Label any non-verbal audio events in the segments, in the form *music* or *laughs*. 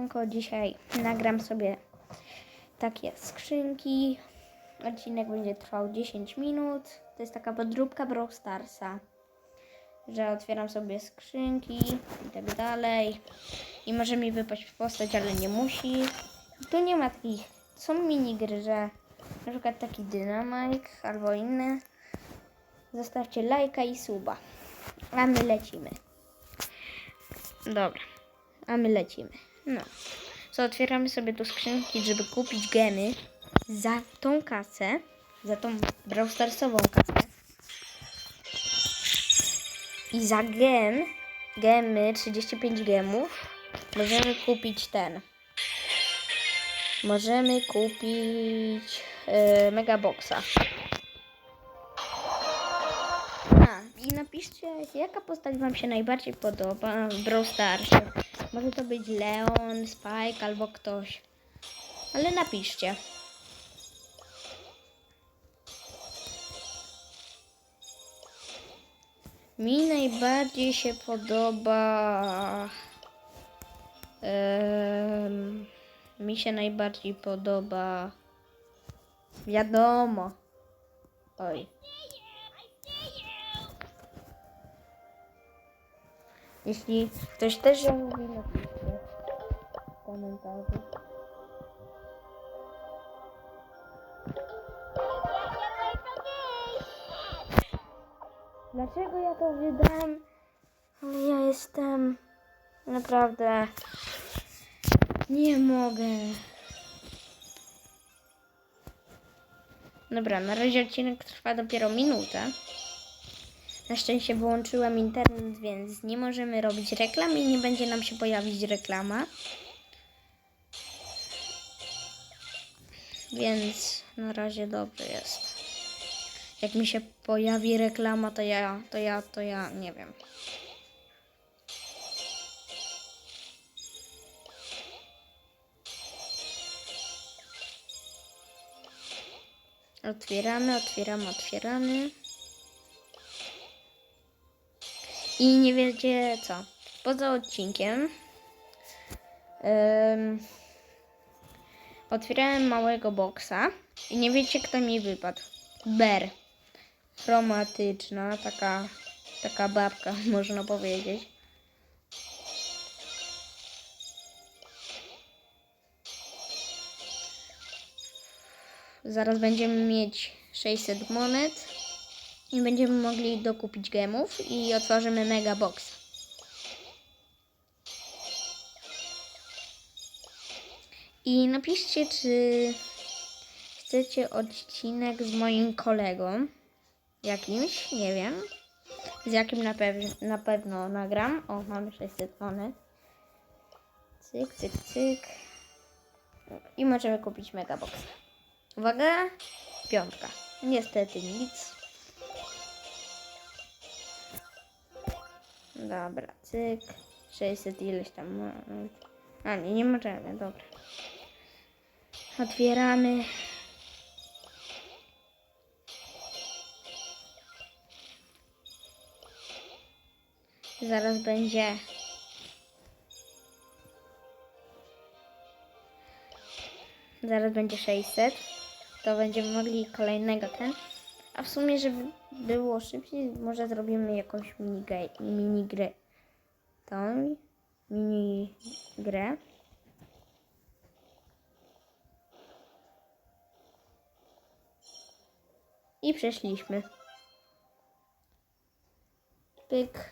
Tylko dzisiaj nagram sobie takie skrzynki. Odcinek będzie trwał 10 minut. To jest taka podróbka Brawl Starsa. Że otwieram sobie skrzynki i tak dalej. I może mi wypaść postać, ale nie musi. Tu nie ma takich. Są minigry, że na przykład taki dynamik albo inne. Zostawcie lajka i suba. A my lecimy. Dobra. A my lecimy. No. Co otwieramy sobie tu skrzynki, żeby kupić gemy za tą kasę. Za tą Brawl Starsową kasę. I za gem, gemy, 35 gemów, możemy kupić ten. Możemy kupić yy, Megaboxa. A, i napiszcie, jaka postać Wam się najbardziej podoba w Brawl Starsie. Może to być Leon, Spike albo ktoś. Ale napiszcie. Mi najbardziej się podoba. mi się najbardziej podoba. Wiadomo. Oj. Jeśli ktoś też ją mówi, napiszcie w komentarzu. Dlaczego ja to wydam? Ale ja jestem naprawdę nie mogę. Dobra, na razie odcinek trwa dopiero minutę. Na szczęście wyłączyłem internet, więc nie możemy robić reklam i nie będzie nam się pojawić reklama. Więc na razie dobrze jest. Jak mi się pojawi reklama, to ja, to ja, to ja nie wiem. Otwieramy, otwieramy, otwieramy. I nie wiecie co. Poza odcinkiem em, otwierałem małego boksa i nie wiecie kto mi wypadł. Ber. Chromatyczna, taka, taka babka *laughs* można powiedzieć. Zaraz będziemy mieć 600 monet i będziemy mogli dokupić gemów i otworzymy mega box. I napiszcie, czy chcecie odcinek z moim kolegą jakimś, nie wiem. Z jakim na, pew- na pewno nagram. O, mamy 600 monet. Cyk, cyk, cyk. I możemy kupić mega box. Uwaga, piątka. Niestety nic. Dobra, cyk. 600 ileś tam. monet. A nie, nie możemy, dobra. Otwieramy. Zaraz będzie. Zaraz będzie 600. To będziemy mogli kolejnego ten. A w sumie, żeby było szybciej, może zrobimy jakąś minigrę. Minigrę. Tą minigrę. I przeszliśmy. Pyk.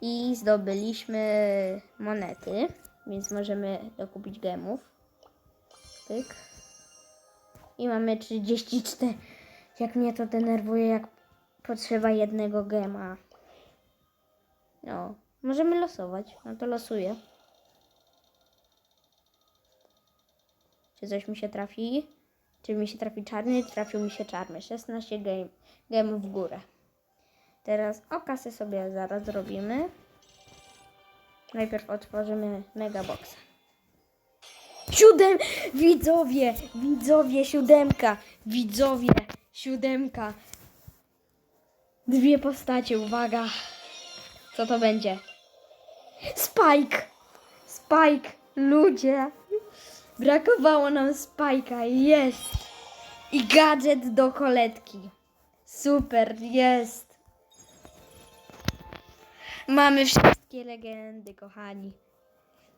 I zdobyliśmy monety, więc możemy dokupić gemów. Pyk. I mamy 34. Jak mnie to denerwuje, jak potrzeba jednego gema. No, możemy losować. No to losuję. Czy coś mi się trafi? Czy mi się trafi czarny? Trafił mi się czarny. 16 game, gemów w górę. Teraz o kasę sobie zaraz zrobimy. Najpierw otworzymy megaboxa. Siódem! Widzowie! Widzowie! Siódemka! Widzowie! Siódemka! Dwie postacie, uwaga! Co to będzie? Spike! Spike! Ludzie, brakowało nam spajka, jest. I gadżet do koletki. Super, jest. Mamy wszystkie legendy, kochani.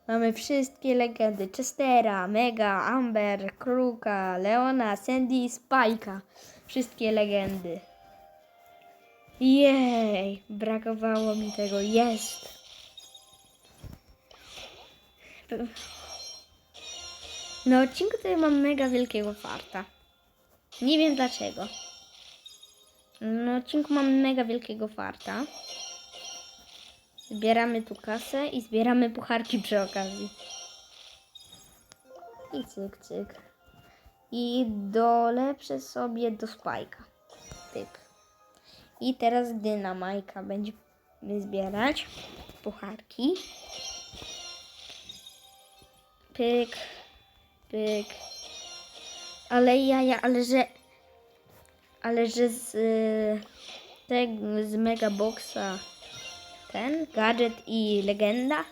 Mamy wszystkie legendy. Chestera, Mega, Amber, Kruka, Leona, Sandy, Spajka. Wszystkie legendy. Jej, brakowało mi tego. Jest. Na odcinku tutaj mam mega wielkiego farta. Nie wiem dlaczego. Na odcinku mam mega wielkiego farta. Zbieramy tu kasę i zbieramy pucharki przy okazji. I cyk, cyk. I dolepszę sobie do spajka. Tyk. I teraz dynamajka będziemy zbierać pucharki. Pyk, pyk. Ale jaja, ale że... Ale że z... Tego, z Megaboxa ten gadżet i legenda?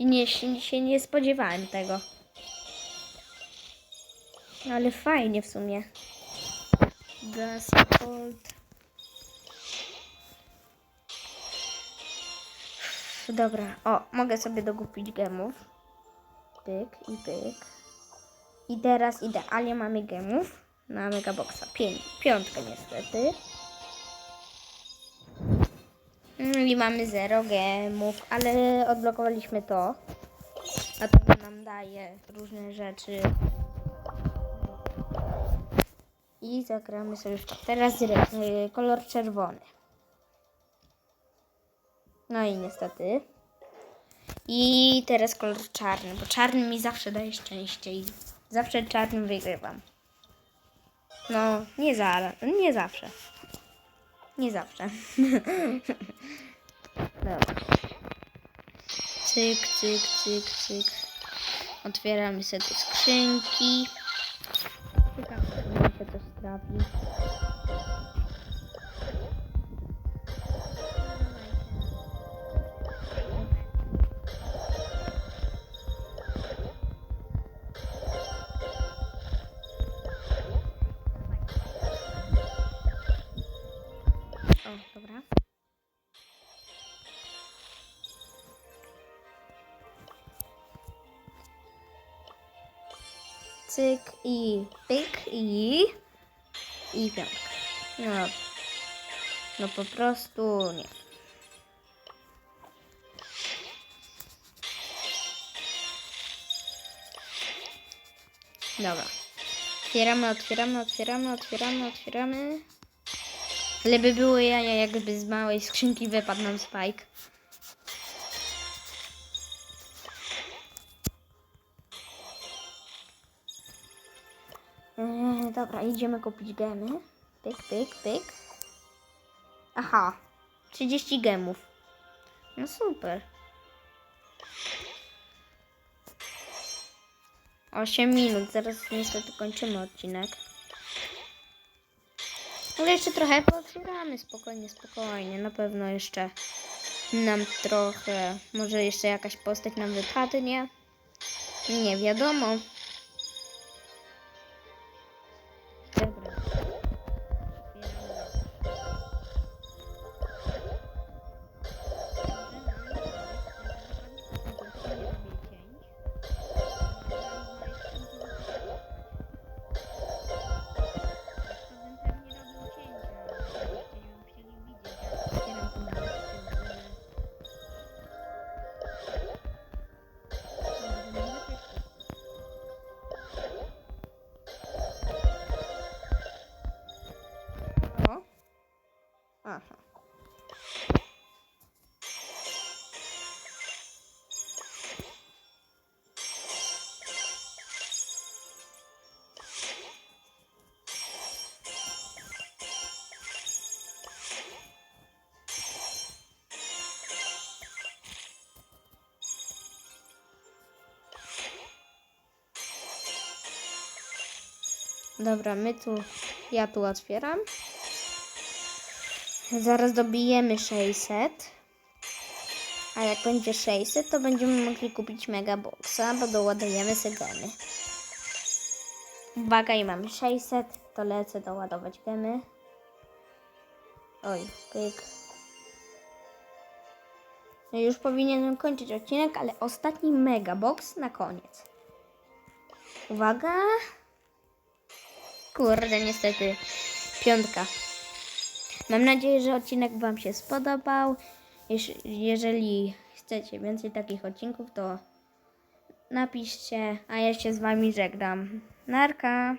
Nie, się nie spodziewałem tego. Ale fajnie w sumie. Gas Cold. Dobra, o, mogę sobie dokupić gemów. Pyk i pyk. I teraz idealnie mamy gemów na Megaboxa. Pię piątkę niestety. No i mamy 0 gemów, ale odblokowaliśmy to. A to nam daje różne rzeczy. I zagramy sobie. Teraz y, kolor czerwony. No i niestety. I teraz kolor czarny, bo czarny mi zawsze daje szczęście i zawsze czarnym wygrywam. No, nie, za, nie zawsze. Nie zawsze. *laughs* Dobra. Cyk, cyk, cyk, cyk. Otwieramy sobie te skrzynki. Trafi. O, oh, dobra. Cyk i pyk i i piątka. No, no po prostu nie. Dobra. Otwieramy, otwieramy, otwieramy, otwieramy, otwieramy. Ale by było jaja, jakby z małej skrzynki wypadł nam Spike. Eee, dobra, idziemy kupić gemy. Pyk, pyk, pyk. Aha, 30 gemów. No super. 8 minut, zaraz niestety kończymy odcinek. Ale jeszcze trochę pootwieramy, spokojnie, spokojnie. Na pewno jeszcze nam trochę, może jeszcze jakaś postać nam wypadnie. Nie wiadomo. Dobra, my tu, ja tu otwieram. Zaraz dobijemy 600. A jak będzie 600, to będziemy mogli kupić megaboxa, bo doładujemy segony. Uwaga, i mamy 600, to lecę doładować gemy. Oj, pyk. No już powinienem kończyć odcinek, ale ostatni megabox na koniec. Uwaga. Kurde, niestety piątka. Mam nadzieję, że odcinek Wam się spodobał. Jeż- Jeżeli chcecie więcej takich odcinków, to napiszcie, a ja się z Wami żegnam. Narka!